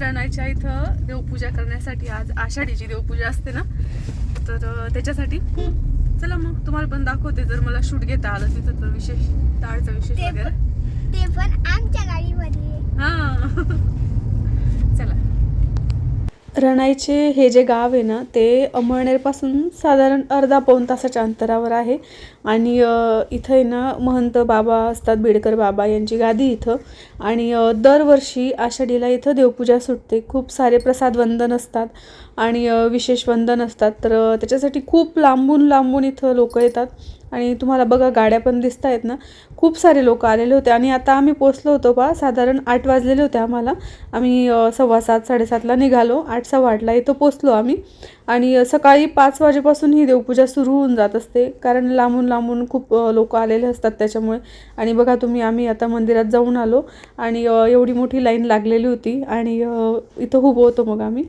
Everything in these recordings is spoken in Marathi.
रणायच्या इथं देवपूजा करण्यासाठी आज आषाढीची देवपूजा असते ना? तर त्याच्यासाठी चला मग तुम्हाला पण दाखवते जर मला शूट घेता आलं तिथं तर विशेष टाळचं विशेष वगैरे. ते पण आमच्या गाडीमध्ये. हा. चला. रणाईचे हे जे गाव आहे ना ते अमळनेरपासून साधारण अर्धा पाऊण तासाच्या अंतरावर आहे. आणि इथं आहे ना महंत बाबा असतात बेडकर बाबा यांची गादी इथं. आणि दरवर्षी आषाढीला इथं देवपूजा सुटते. खूप सारे प्रसाद वंदन असतात. आणि विशेष वंदन असतात. तर त्याच्यासाठी खूप लांबून लांबून इथं लोक येतात. आणि तुम्हाला बघा गाड्या पण दिसत आहेत ना. खूप सारे लोक आलेले होते आणि आता आम्ही पोचलो होतो बा साधारण आठ वाजलेले होते आम्हाला. आम्ही सव्वा सात साडेसातला निघालो. आठ सव्वा आठला इथं पोचलो आम्ही. आणि सकाळी पाच वाजेपासून ही देवपूजा सुरू होऊन जात असते. कारण लांबून लांबून खूप लोक आलेले असतात त्याच्यामुळे. आणि बघा तुम्ही आम्ही आता मंदिरात जाऊन आलो. आणि एवढी मोठी लाईन लागलेली होती. आणि इथं उभं होतो मग आम्ही.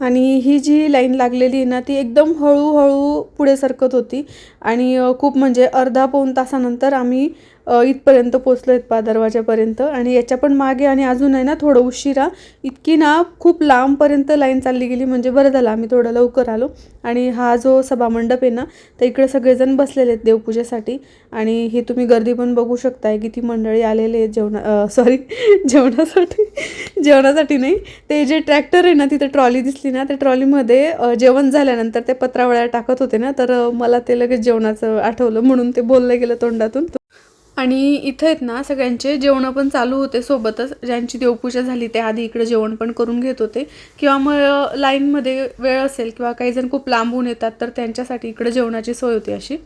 आणि ही जी लाईन लागलेली आहे ना ती एकदम हळूहळू पुढे सरकत होती. आणि खूप म्हणजे अर्धा पाऊन तासानंतर आम्ही इथपर्यंत पोचलो आहेत पा दरवाजापर्यंत आणि याच्या पण मागे आणि अजून आहे ना थोडं उशिरा. इतकी ना खूप लांबपर्यंत लाईन चालली गेली म्हणजे बरं झालं आम्ही थोडं लवकर आलो. आणि हा जो सभामंडप आहे ना तर इकडे सगळेजण बसलेले आहेत देवपूजेसाठी. आणि हे तुम्ही गर्दी पण बघू शकताय किती मंडळी आलेले आहेत जेवणा सॉरी जेवणासाठी जेवणासाठी नाही. ते जे ट्रॅक्टर आहे ना तिथे ट्रॉली दिसली ना त्या ट्रॉलीमध्ये जेवण झाल्यानंतर ते पत्रावळ्या टाकत होते ना तर मला ते लगेच जेवणाचं आठवलं म्हणून ते बोललं गेलं तोंडातून. आणि इथं आहेत ना सगळ्यांचे जेवणं पण चालू होते सोबतच. ज्यांची देवपूजा झाली ते आधी इकडे जेवण पण करून घेत होते. किंवा मग लाईनमध्ये वेळ असेल किंवा काही जण खूप लांबून येतात तर त्यांच्यासाठी इकडे जेवणाची सोय होती अशी.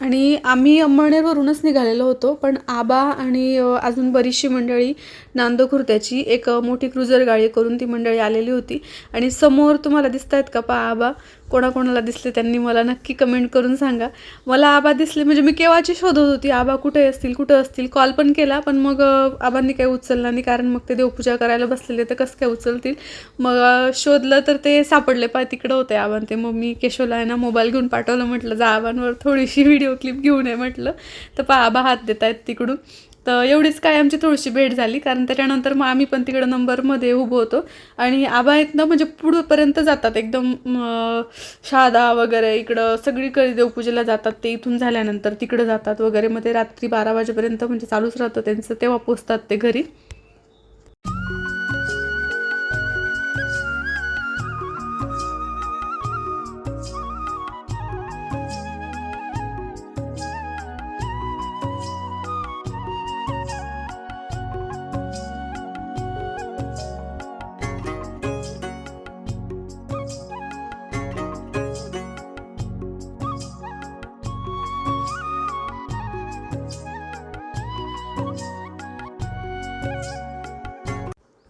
आणि आम्ही अंमळनेरवरूनच निघालेलो होतो पण आबा आणि अजून बरीचशी मंडळी नांदखुर्त्याची एक मोठी क्रुझर गाडी करून ती मंडळी आलेली होती. आणि समोर तुम्हाला दिसत आहेत का पा आबा? कोणाकोणाला दिसले त्यांनी मला नक्की कमेंट करून सांगा. मला आबा दिसले म्हणजे मी केव्हाची शोधत होती? आबा कुठे असतील? कुठं असतील? कॉल पण केला पण मग आबांनी काही उचलला नाही. कारण मग ते देवपूजा करायला बसलेले तर कसं काय उचलतील? मग शोधलं तर ते सापडले. पा तिकडं होते आबान ते. मग मी केशवला आहे ना मोबाईल घेऊन पाठवलं म्हटलं जा आबांवर थोडीशी व्हिडिओ क्लिप घेऊन ये म्हटलं. तर पा आबा हात देत आहेत तिकडून. तर एवढीच काय आमची थोडीशी भेट झाली. कारण त्याच्यानंतर मग आम्ही पण तिकडं नंबरमध्ये उभं होतो. आणि आबा आहेत ना म्हणजे पुढंपर्यंत जातात. एकदम शादा शहादा वगैरे इकडं सगळीकडे देवपूजेला जातात. ते इथून झाल्यानंतर तिकडं जातात वगैरे. मग ते रात्री बारा वाजेपर्यंत म्हणजे चालूच राहतं त्यांचं. तेव्हा पोचतात ते घरी.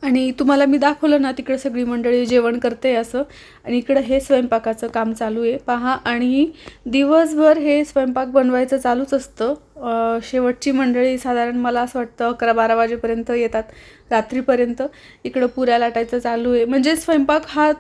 आणि तुम्हाला मी दाखवलं ना तिकडे सगळी मंडळी जेवण करते असं. आणि इकडं हे स्वयंपाकाचं काम चालू आहे. पहा आणि दिवसभर हे स्वयंपाक बनवायचं चालूच असतं. शेवटची मंडळी साधारण मला असं वाटतं अकरा बारा वाजेपर्यंत येतात. रात्रीपर्यंत इकडं पुऱ्या लाटायचं चालू आहे. म्हणजे स्वयंपाक हा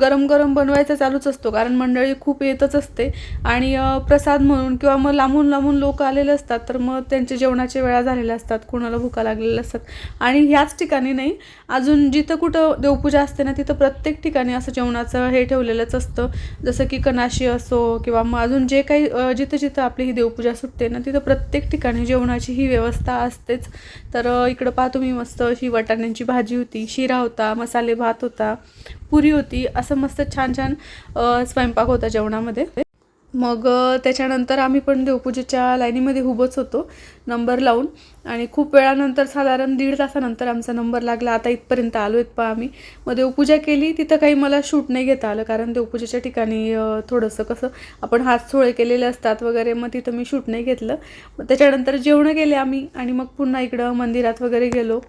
गरम गरम बनवायचा चालूच असतो. कारण मंडळी खूप येतच असते. आणि प्रसाद म्हणून किंवा मग लांबून लांबून लोक आलेले असतात तर मग त्यांच्या जेवणाच्या वेळा झालेल्या असतात. कुणाला भुका लागलेल्या असतात. आणि ह्याच ठिकाणी नाही अजून जिथं कुठं देवपूजा असते ना तिथं प्रत्येक ठिकाणी असं जेवणाचं हे ठेवलेलंच असतं. जसं की कनाशी असो किंवा मग अजून जे काही जिथं जिथं आपली ही देवपूजा सुटते ना तिथं प्रत्येक ठिकाणी जेवणाची ही व्यवस्था असतेच. तर इकडं पाहतो तुम्ही मस्त अशी वाटाण्यांची भाजी होती शिरा होता मसाले भात होता पुरी होती असं मस्त छान छान स्वयंपाक होता जेवणामध्ये. मग त्याच्यानंतर आम्ही पण देवपूजेच्या लाईनीमध्ये उभंच होतो नंबर लावून. आणि खूप वेळानंतर साधारण दीड तासानंतर आमचा नंबर लागला. आता इथपर्यंत आलो आहेत पहा आम्ही. मग देवपूजा केली तिथं काही मला शूट नाही घेता आलं. कारण देवपूजेच्या ठिकाणी थोडंसं कसं आपण हात सोळे केलेले असतात वगैरे मग तिथं मी शूट नाही घेतलं. मग त्याच्यानंतर जेवणं गेले आम्ही. आणि मग पुन्हा इकडं मंदिरात वगैरे गेलो.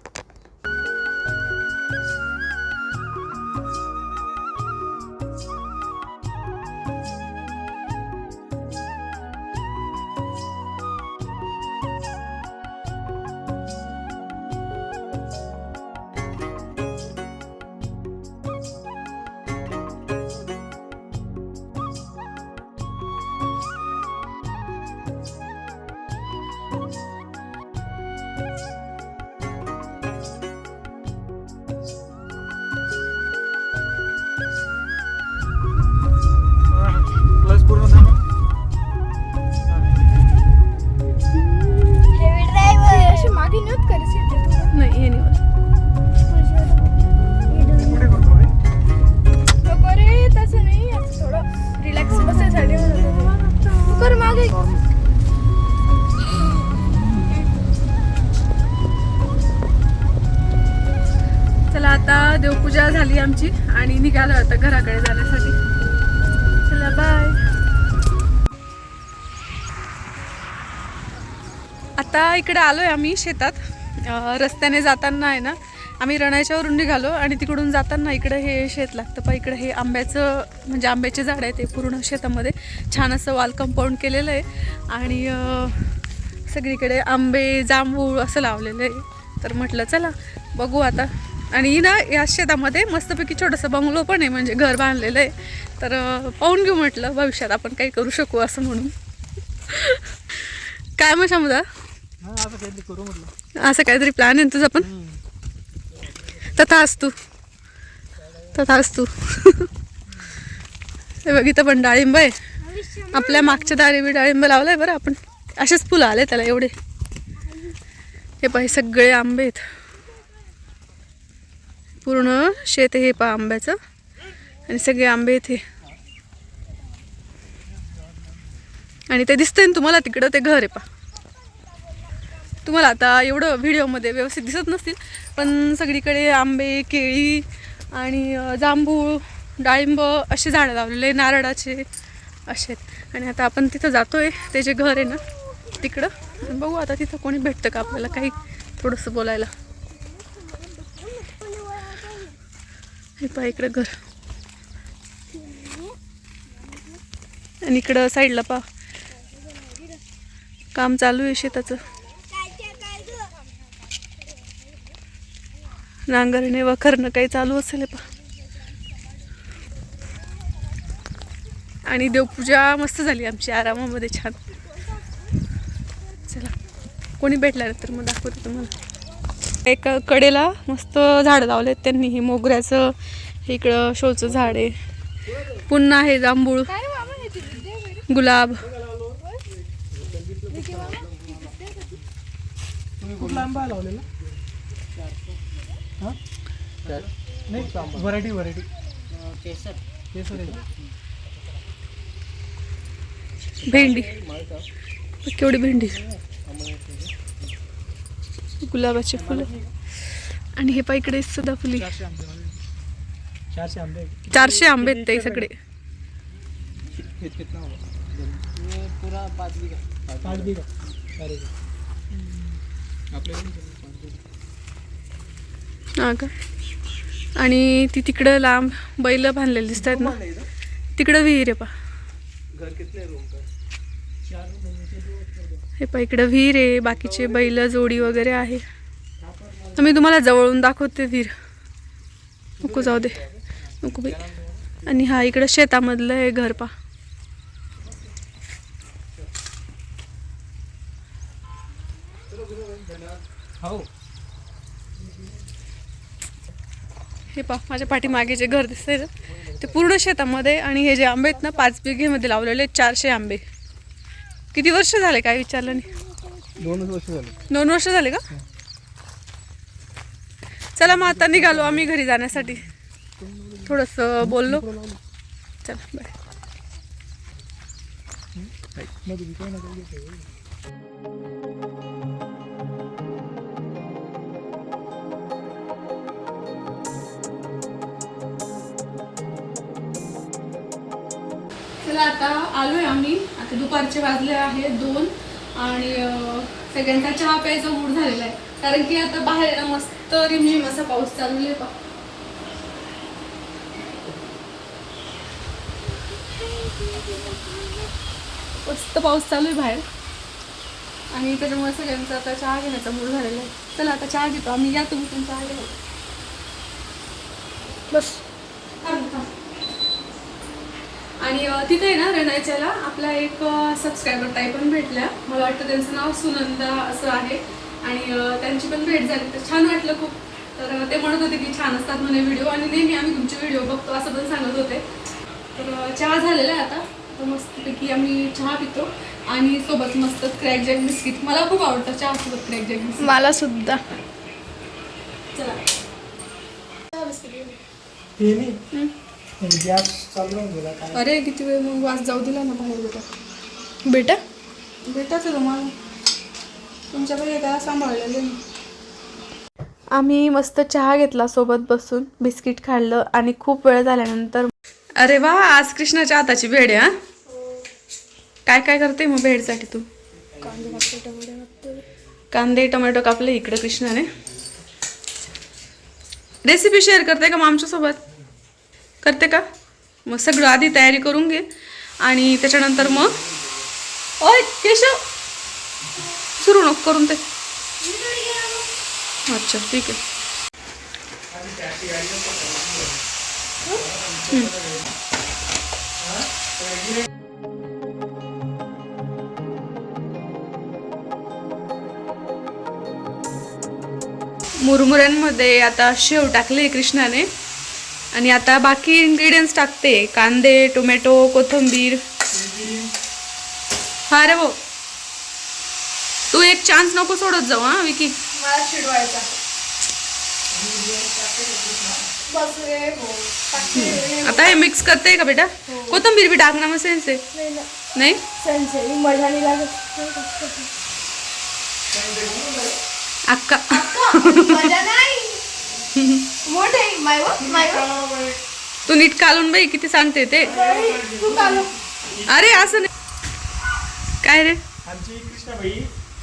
पूजा झाली आमची आणि निघालो आता घराकडे जाण्यासाठी. चला बाय आता इकडे आहे आम्ही शेतात. रस्त्याने जाताना आहे ना आम्ही रणाच्यावरून निघालो आणि तिकडून जाताना इकडं हे शेत लागतं पा इकडं हे आंब्याचं म्हणजे आंब्याचे झाड आहे ते पूर्ण शेतामध्ये छान असं वाल कंपाऊंड केलेलं आहे. आणि सगळीकडे आंबे जांभूळ असं लावलेलं आहे. तर म्हटलं चला बघू आता. आणि ना या शेतामध्ये मस्तपैकी छोटंसं बंगलो पण आहे म्हणजे घर बांधलेलं आहे. तर पाहून घेऊ म्हटलं भविष्यात आपण काही करू शकू असं म्हणून. काय मग शामुदा? हा असं काहीतरी प्लॅन आहे तुझा पण? तथा असतो. तथा असतो. हे बघ इथं पण डाळिंब आहे. आपल्या मागच्या दारी डाळिंब लावलाय बरं आपण. असेच फुलं आले त्याला एवढे. हे पाहि सगळे आंबे आहेत. पूर्ण शेत आहे हे पहा आंब्याचं. आणि सगळे आंबे इथे. आणि ते दिसतंय ना तुम्हाला तिकडं ते घर आहे पा तुम्हाला आता एवढं व्हिडिओमध्ये व्यवस्थित दिसत नसतील पण सगळीकडे आंबे केळी आणि जांभूळ डाळिंब असे झाडं लावलेले नारळाचे असे आहेत. आणि आता आपण तिथं जातोय ते जे घर आहे ना तिकडं. आणि बघू आता तिथं कोणी भेटतं का आपल्याला काही थोडंसं बोलायला. हे पहा इकडं घर. आणि इकडं साईडला पहा. काम चालू आहे शेताचं. नांगरणे वखरणं काही चालू असेल पा पहा. आणि देवपूजा मस्त झाली आमची आरामामध्ये छान. चला कोणी भेटल्यानंतर मग दाखवते तुम्हाला. एका कडेला मस्त झाडं लावलेत त्यांनी हे मोगऱ्याचं इकडं शोचं झाड आहे. पुन्हा जांभूळ हे बरं. गुलाब. Variety variety. भेंडी. केवढी भेंडी? गुलाबाची फुलं आणि हे पा इकडे सदाफुली चारशे आंबे लावलेले. चारशे आंबे आहेत. ते सगळे कित- कितना होगा? पूरा पाँच बीघा पाच बिघा अरे आपल्याकडे हा का आणि ती तिकडं लांब बैल बांधलेली दिसत आहेत ना तिकडं विहीर आहे पा हे पा इकडं विहीर आहे बाकीचे बैल जोडी वगैरे आहे. तर मी तुम्हाला जवळून दाखवते विहीर. नको जाऊ दे. नको बाई. आणि हा इकडं शेतामधलं आहे घर पा हे पा माझ्या पाठीमागे जे घर दिसतंय ते पूर्ण शेतामध्ये आणि हे जे आंबे आहेत ना पाच बिघेमध्ये लावलेले आहेत चारशे आंबे. किती वर्ष झाले काय विचारलं नाही? दोनच वर्ष झाले. दोन वर्ष झाले का? चला मग आता निघालो आम्ही घरी जाण्यासाठी. थोडंसं बोललो. चला बाय तर आता आलोय आम्ही. आता दुपारचे वाजले आहे दोन आणि सगळ्यांचा चहा प्यायचा मूड झालेला आहे. कारण की आता बाहेर मस्त रिमझिम असा पाऊस चालू आहे पा मस्त पाऊस चालू आहे बाहेर. आणि त्याच्यामुळे सगळ्यांचा आता चहा घेण्याचा मूड झालेला आहे. चला आता चहा घेतो. आम्ही या तुम्ही तुमचा चहा घ्या. बस. आणि तिथे आहे ना रेणायच्याला आपला एक सबस्क्रायबर ताई पण भेटल्या मला वाटतं त्यांचं नाव सुनंदा असं आहे. आणि त्यांची पण भेट झाली. तर छान वाटलं खूप. तर ते म्हणत होते की छान असतात म्हणे व्हिडिओ आणि नेहमी आम्ही तुमचे व्हिडिओ बघतो असं पण सांगत होते. तर चहा झालेला आहे आता. तर मस्तपैकी आम्ही चहा पितो. आणि सोबत मस्त क्रॅक जॅक बिस्किट मला खूप आवडतं चहा सोबत क्रॅक जॅक बिस्किट मला सुद्धा. चला. ते नाही. गॅस चालू राहून गेला काय? अरे किती वेळ मग वास जाऊ दिला ना बाहेर बेटा. बेटा? भेटाच तुम्हाला. तुमच्याकडे काय सांभाळलेलं. आम्ही मस्त चहा घेतला सोबत बसून बिस्किट खाल्लं आणि खूप वेळ झाल्यानंतर अरे वा आज कृष्णाच्या हाताची भेड आहे हा? काय काय करते मग भेडसाठी तू? कांदे टोमॅटो कापले इकडे कृष्णाने. रेसिपी शेअर करते का मग आमच्यासोबत? करते का? मग सगळं आधी तयारी करून घे. आणि त्याच्यानंतर मग ओय केशव! सुरू नको करून ते. अच्छा ठीक आहे. मुरमुऱ्यांमध्ये आता शेव टाकले कृष्णाने. आणि आता बाकी इन्ग्रेडियंट्स टाकते. कांदे टोमॅटो कोथिंबीर. हा रे भाऊ. तू एक चान्स नको सोडत जाऊ हा विकी. हो आता हे मिक्स करते का बेटा? कोथिंबीर बी टाकना मग सेन्स आहे नाही? अक्का. मजा नाही. मोठे माय व माय व तू नीट कालून बाई किती सांगते ते. तू कालो. अरे असं नाही. काय रे? आमची कृष्णाबाई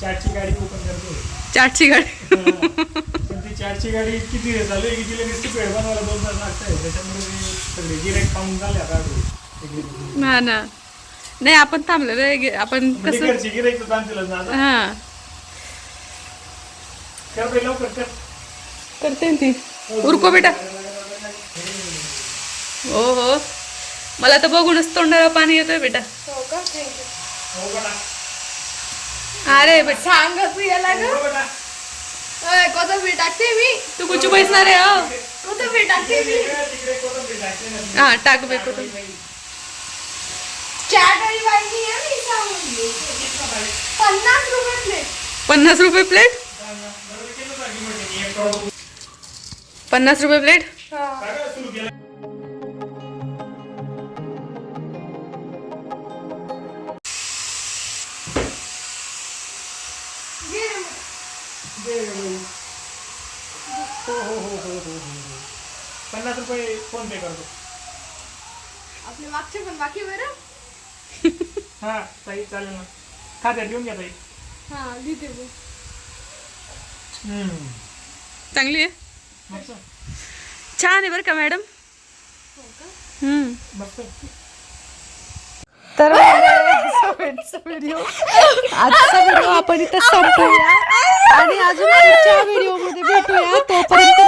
चारची गाडी ओपन करते. चाटची गाडी. पण ती चारची गाडी इतकी धीरे चालू आहे की तिला नुसती पेड बनवायला दोन तास लागत त्याच्यामुळे मी सगळे गिराईक पाहून झाले आता आठवडे. हा ना. नाही आपण थांबलेलो आहे. गे- आपण म्हणजे कसं गिराईक तर हा. कर बाई लवकर कर. करते ना ती. उरको बेटा. हो हो मला तर बघूनच तोंडाला पाणी येतोय बेटा. हो का? थँक्यू हो बेटा. अरे बेटा सांग प्रियाला ग. हो बेटा. कोथिंबीर टाकते मी. तू कुठची पैसणार आहे हो? कोथिंबीर टाकते मी. कोथिंबीर हा टाक मी सांगून पन्नास रुपये प्लेट. पन्नास रुपये प्लेट? पन्नास रुपये प्लेट. हो हो हो हो हो हो हो. पन्नास रुपये फोन पे करतो आपले मागचे पण बाकी बरं हा ताई चालेल ना खात्यात घेऊन घ्या ताई हा हम्म. चांगली आहे छान आहे बरं का मॅडम? हम्म. तर व्हिडिओ आजचा व्हिडिओ आपण इथं संपवूया. आणि अजून पुढच्या व्हिडिओमध्ये भेटूया. तोपर्यंत